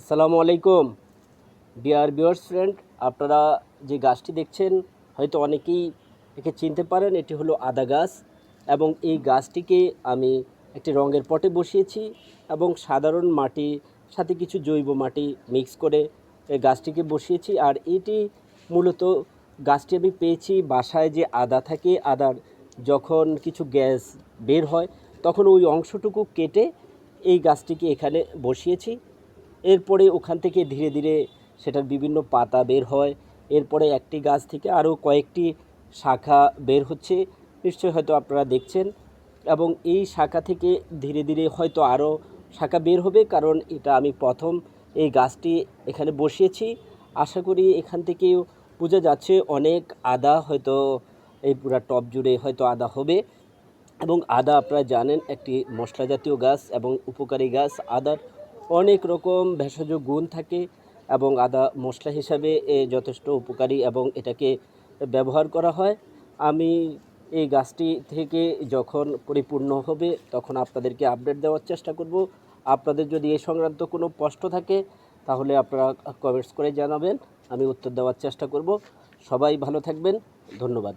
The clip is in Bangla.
আসসালামু আলাইকুম। ডিয়ার ভিউয়ার্স ফ্রেন্ড আপনারা যে গাছটি দেখছেন, হয়তো অনেকেই একে চিনতে পারেন, এটি হলো আদা গাছ এবং এই গাছটিকে আমি একটি রঙের পটে বসিয়েছি এবং সাধারণ মাটি সাথে কিছু জৈব মাটি মিক্স করে এই গাছটিকে বসিয়েছি আর এটি মূলত গাছটি আমি পেয়েছি বাসায় যে আদা থাকে, আদার যখন কিছু গ্যাস বের হয়, তখন ওই অংশটুকু কেটে এই গাছটিকে এখানে বসিয়েছি। এরপরে ওখান থেকে ধীরে ধীরে সেটার বিভিন্ন পাতা বের হয়। এরপরে একটি গাছ থেকে আরও কয়েকটি শাখা বের হচ্ছে। নিশ্চয়ই হয়তো আপনারা দেখছেন। এবং এই শাখা থেকে ধীরে ধীরে হয়তো আরও শাখা বের হবে, কারণ এটা আমি প্রথম এই গাছটি এখানে বসিয়েছি। আশা করি এখান থেকেও বোঝা যাচ্ছে অনেক আদা হয়তো এই পুরা টপ জুড়ে হয়তো আদা হবে। এবং আদা আপনারা জানেন একটি মশলা জাতীয় গাছ এবং উপকারী গাছ। আদার অনেক রকম ভেষজ গুণ থাকে এবং আদা মশলা হিসাবে এ যথেষ্ট উপকারী এবং এটাকে ব্যবহার করা হয়। আমি এই গাছটি থেকে যখন পরিপূর্ণ হবে তখন আপনাদেরকে আপডেট দেওয়ার চেষ্টা করব। আপনাদের যদি এই সংক্রান্ত কোনো প্রশ্ন থাকে তাহলে আপনারা কমেন্টস করে জানাবেন, আমি উত্তর দেওয়ার চেষ্টা করব। সবাই ভালো থাকবেন, ধন্যবাদ।